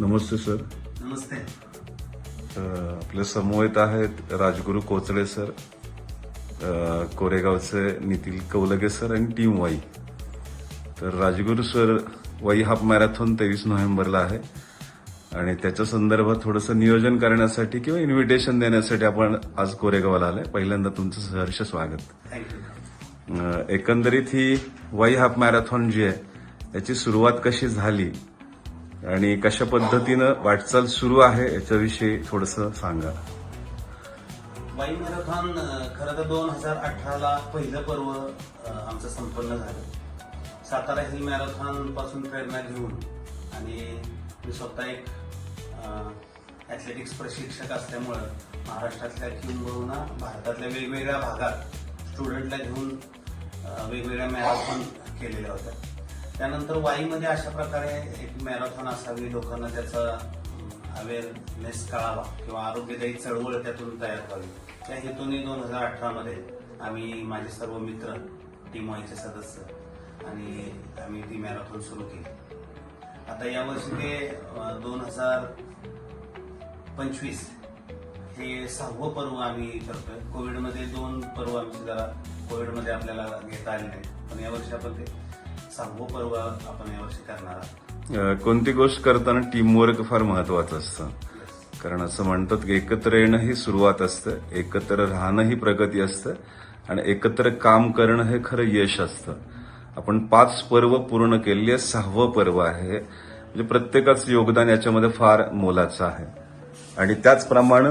नमस्ते sir. नमस्ते. आपल्या समवेत आहेत राजगुरू कोचळे सर. कोरेगावचे नितीन कौलगे सर आणि टीम वाई. तर Rajguru sir Wai half marathon तेवीस नोव्हेंबरला आहे. आणि त्याच्या संदर्भात थोडंसं नियोजन करण्यासाठी किंवा इन्व्हिटेशन देण्यासाठी आपण आज कोरेगावला आलोय. पहिल्यांदा तुमचं सहर्ष स्वागत. एकंदरीत ही वाई हाफ मॅरेथॉन जी आहे याची सुरुवात कशी झाली? आणि कशा पद्धतीनं वाटचाल सुरू आहे याच्याविषयी थोडस सांगा. बाई मॅरेथॉन खरं तर दोन हजार अठराला पहिलं पर्व आमचं संपन्न झालं. सातारा हिल मॅरेथॉनपासून प्रेरणा घेऊन आणि मी स्वतः एक ॲथलेटिक्स प्रशिक्षक असल्यामुळं महाराष्ट्रातल्या किंबहुना भारतातल्या वेगवेगळ्या भागात स्टुडंटला घेऊन वेगवेगळ्या मॅरेथॉन केलेल्या होत्या. त्यानंतर वाईमध्ये अशा प्रकारे एक मॅरेथॉन असावी लोकांना त्याचा अवेअरनेस कळावा किंवा आरोग्यदायी चळवळ त्यातून तयार व्हावी. त्या हेतूने दोन हजार अठरामध्ये आम्ही माझे सर्व मित्र टीम वाईचे सदस्य आणि आम्ही ती मॅरेथॉन सुरू केली. आता यावर्षी ते दोन हजार पंचवीस हे सहावं पर्व आम्ही करतोय. कोविडमध्ये दोन पर्व आमचे जरा कोविडमध्ये आपल्याला घेता आले नाही पण यावर्षी आपण ते सहावं पर्व आपण यावर्षी करणार आहोत. कोणती गोष्ट करताना टीमवर्क फार महत्वाचं असतं. कारण असं म्हणतात की एकत्र येणं ही सुरुवात असतं एकत्र राहणं ही प्रगती असतं आणि एकत्र काम करणं हे खरं यश असतं. आपण पाच पर्व पूर्ण केलेली आहे सहावं पर्व आहे. म्हणजे प्रत्येकाचं योगदान याच्यामध्ये फार मोलाचं आहे. आणि त्याचप्रमाणे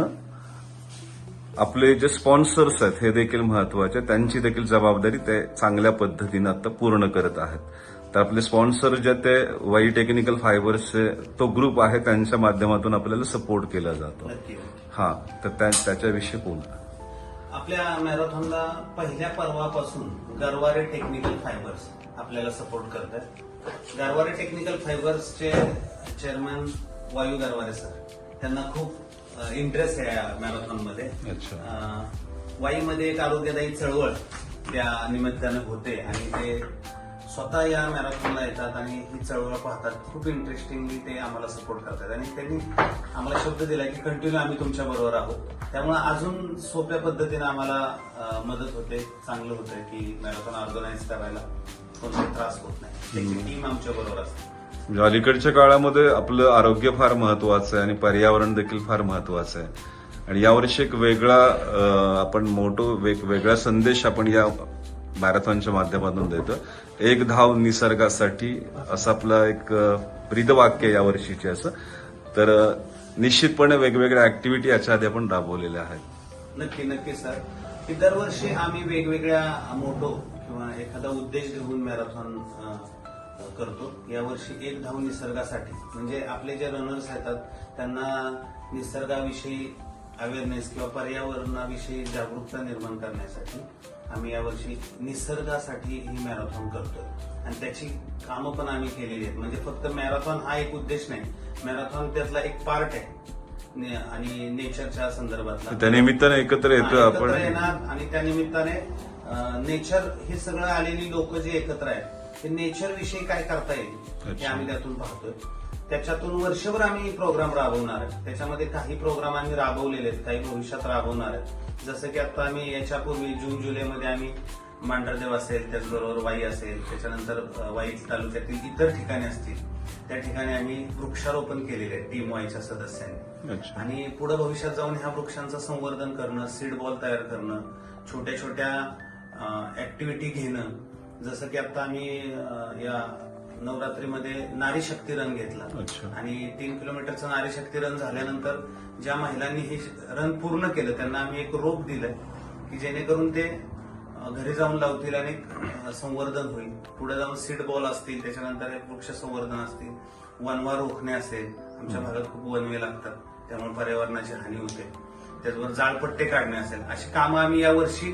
आपले जे स्पॉन्सर्स आहेत हे देखील महत्त्वाचे त्यांची देखील जबाबदारी ते चांगल्या पद्धतीनं आता पूर्ण करत आहेत. तर आपले स्पॉन्सर जे ते वाई टेक्निकल फायबर्सचे तो ग्रुप आहे त्यांच्या माध्यमातून आपल्याला सपोर्ट केला जातो. हा तर त्या- त्याच्याविषयी बोला आपल्या मॅरेथॉनला पहिल्या पर्वापासून गरवारे टेक्निकल फायबर्स आपल्याला सपोर्ट करतात गरवारे टेक्निकल फायबर्सचे चेअरमॅन वायू गरवारे सर त्यांना खूप इंटरेस्ट आहे या मॅरेथॉनमध्ये अच्छा. अं, वाईमध्ये एक आरोग्यदायी चळवळ त्या निमित्तानं होते आणि ते स्वतः या मॅरेथॉनला येतात आणि ही चळवळ पाहतात. खूप इंटरेस्टिंगली ते आम्हाला सपोर्ट करतात. आणि त्यांनी आम्हाला शब्द दिला की कंटिन्यू आम्ही तुमच्या बरोबर आहोत. त्यामुळे अजून सोप्या पद्धतीने आम्हाला मदत होते. चांगलं होतं की मॅरेथॉन ऑर्गनाईज करायला कोणताही त्रास होत नाही. त्याची टीम आमच्या बरोबर असते. म्हणजे अलीकडच्या काळामध्ये आपलं आरोग्य फार महत्वाचं आहे आणि पर्यावरण देखील फार महत्वाचं आहे. आणि यावर्षी एक वेगळा आपण मोठो वेग वेगळा संदेश आपण या मॅरेथॉनच्या माध्यमातून देतो. एक धाव निसर्गासाठी असं आपलं एक ब्रीदवाक्य आहे यावर्षीचे असं. तर निश्चितपणे वेगवेगळ्या ऍक्टिव्हिटी याच्या आधी आपण राबवलेल्या आहेत. नक्की नक्की सर की दरवर्षी आम्ही वेगवेगळ्या मोटो किंवा एखादा उद्देश घेऊन मॅरेथॉन करतो. यावर्षी एक धाव निसर्गासाठी. म्हणजे आपले जे रनर्स येतात त्यांना निसर्गाविषयी अवेअरनेस किंवा पर्यावरणाविषयी जागरूकता निर्माण करण्यासाठी आम्ही यावर्षी निसर्गासाठी ही मॅरेथॉन करतोय. आणि त्याची कामं पण आम्ही केलेली आहेत. म्हणजे फक्त मॅरेथॉन हा एक उद्देश नाही. मॅरेथॉन त्यातला एक पार्ट आहे. ने- आणि नेचरच्या संदर्भातला. त्या निमित्ताने एकत्र येतो आपण. येणार आणि त्या निमित्ताने नेचर हे सगळं आलेली लोक जे एकत्र आहेत ते नेचर विषयी काय करता येईल हे. आम्ही त्यातून पाहतोय. त्याच्यातून वर्षभर आम्ही प्रोग्राम राबवणार आहे. त्याच्यामध्ये काही प्रोग्राम आम्ही राबवलेले आहेत काही भविष्यात राबवणार आहेत. जसं की आता आम्ही याच्यापूर्वी जून जुलैमध्ये आम्ही मांढरदेव असेल त्याचबरोबर वाई असेल त्याच्यानंतर वाई तालुक्यातील इतर ठिकाणी असतील त्या ठिकाणी आम्ही वृक्षारोपण केलेले आहे टीम वाईच्या सदस्यांनी. आणि पुढे भविष्यात जाऊन ह्या वृक्षांचं संवर्धन करणं सीड बॉल तयार करणं छोट्या छोट्या ऍक्टिव्हिटी घेणं जसं की आता आम्ही या नवरात्रीमध्ये नारी शक्ती रन घेतला. अच्छा. आणि तीन किलोमीटरचं नारी शक्ती रन झाल्यानंतर ज्या महिलांनी हे रन पूर्ण केलं त्यांना आम्ही एक रोप दिलंय की जेणेकरून ते घरी जाऊन लावतील आणि संवर्धन होईल. पुढे जाऊन सीड बॉल असतील त्याच्यानंतर वृक्ष संवर्धन असतील वनवा रोखणे असेल. आमच्या भागात खूप वनवे लागतात त्यामुळे पर्यावरणाची हानी होते. त्याचबरोबर जाळपट्टे काढणे असेल. अशी कामं आम्ही यावर्षी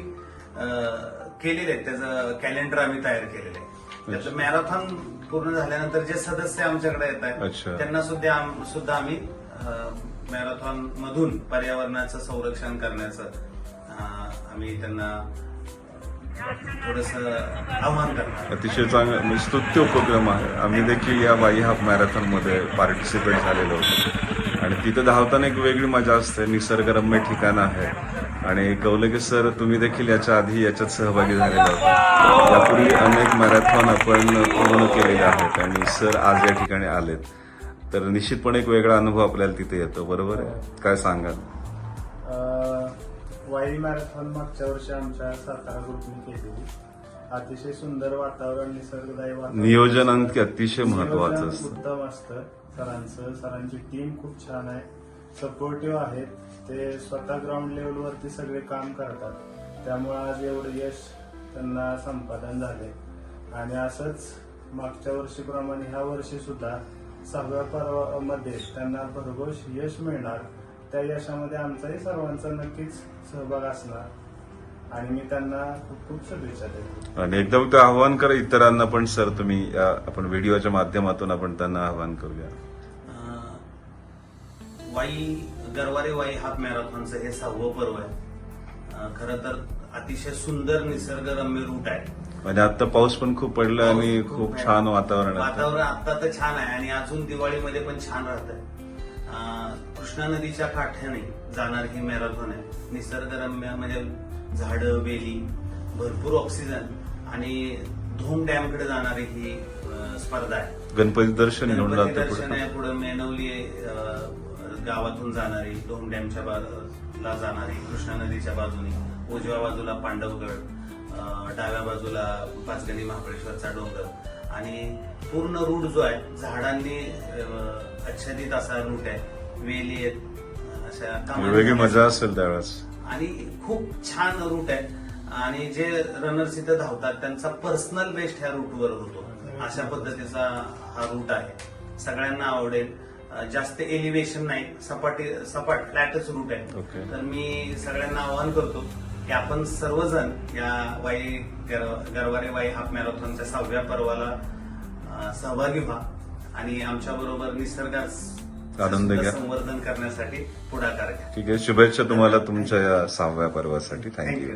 केलेली आहेत. त्याचं कॅलेंडर आम्ही तयार केलेलं आहे. त्याचं मॅरेथॉन पूर्ण झाल्यानंतर जे सदस्य आमच्याकडे येत. आहेत त्यांना सुद्धा आम- सुद्धा आम्ही मॅरेथॉन मधून पर्यावरणाचं संरक्षण करण्याचं अं, आम्ही त्यांना थोडस आव्हान करणार अतिशय चांगला. म्हणजे स्तुत्य उपक्रम आहे. आम्ही देखील या वाई हाफ मॅरेथॉनमध्ये पार्टिसिपेट झालेलो होतो आणि तिथं धावताना एक वेगळी मजा असते. निसर्गरम्य ठिकाण आहे. आणि कौलगे सर तुम्ही देखील याच्या आधी याच्यात सहभागी झालेला होता. यापूर्वी अनेक मॅरेथॉन आपण पूर्ण केलेले आहेत आणि सर आज या ठिकाणी आलेत. तर निश्चितपणे एक वेगळा अनुभव आपल्याला तिथे येतो बरोबर आहे? काय सांगाल? वाई मॅरेथॉन मागच्या वर्षी आमच्या सातारा ग्रुपने केलेली. अतिशय सुंदर वातावरण निसर्गदायी वातावरण. नियोजन अतिशय महत्वाचं उत्तम असतं. सरांचं सरांची टीम खूप छान आहे. सपोर्टिव्ह आहेत. ते स्वतः ग्राउंड लेवलवरती सगळे काम करतात. त्यामुळे आज एवढं यश त्यांना संपादन झाले आणि असंच मागच्या वर्षीप्रमाणे ह्या वर्षी सुद्धा सहाव्या पर्वामध्ये त्यांना भरघोष यश मिळणार. त्या यशामध्ये आमचाही सर्वांचा नक्कीच सहभाग असणार. आणि मी त्यांना खूप खूप शुभेच्छा देतो. आणि एकदा फक्त आव्हान करा इतरांना पण सर तुम्ही आपण व्हिडिओच्या माध्यमातून आपण त्यांना आव्हान करूया. अं, वाई गरवारे वाई हाफ मॅरेथॉनचं हे सहावं पर्व आहे. खरं तर अतिशय सुंदर निसर्गरम्य रूट आहे. आणि आता पाऊस पण खूप पडला आणि खूप. छान वातावरण वातावरण आता तर छान आहे आणि अजून दिवाळीमध्ये पण छान राहत आहे कृष्णा नदीच्या काठ्याने जाणार ही मॅरेथॉन आहे. निसर्गरम्य म्हणजे झाडं वेली भरपूर ऑक्सिजन आणि धूम डॅमकडे जाणारी ही स्पर्धा आहे. गणपती दर्शन गणपती जातो दर्शन पुढे आहे पुढे मेनवली गावातून जाणारी धोम डॅमच्या बाजूला जाणारी कृष्णा नदीच्या बाजूने उजव्या बाजूला पांडवगड डाव्या बाजूला पाचगणी महाबळेश्वरचा डोंगर आणि पूर्ण रूट जो आहे झाडांनी आच्छादित असा रूट आहे वेली आहेत अशा. मजा असेल त्यावेळेस. आणि खूप छान रूट आहे. आणि जे रनर्स इथं धावतात त्यांचा पर्सनल बेस्ट ह्या रूटवर होतो. अशा पद्धतीचा हा रूट आहे. सगळ्यांना आवडेल. जास्त एलिव्हेशन नाही. सपाटी सपाट फ्लॅटच रूट आहे. तर मी सगळ्यांना आवाहन करतो की आपण सर्वजण या वाई गर- गरवारे वाई हाफ मॅरेथॉनच्या सहाव्या पर्वाला सहभागी व्हा आणि आमच्या बरोबर निसर्गात आनंद घ्या. संवर्धन करण्यासाठी पुढाकार घ्या. ठीक आहे. शुभेच्छा तुम्हाला तुमच्या या सहाव्या पर्वासाठी. थँक्यू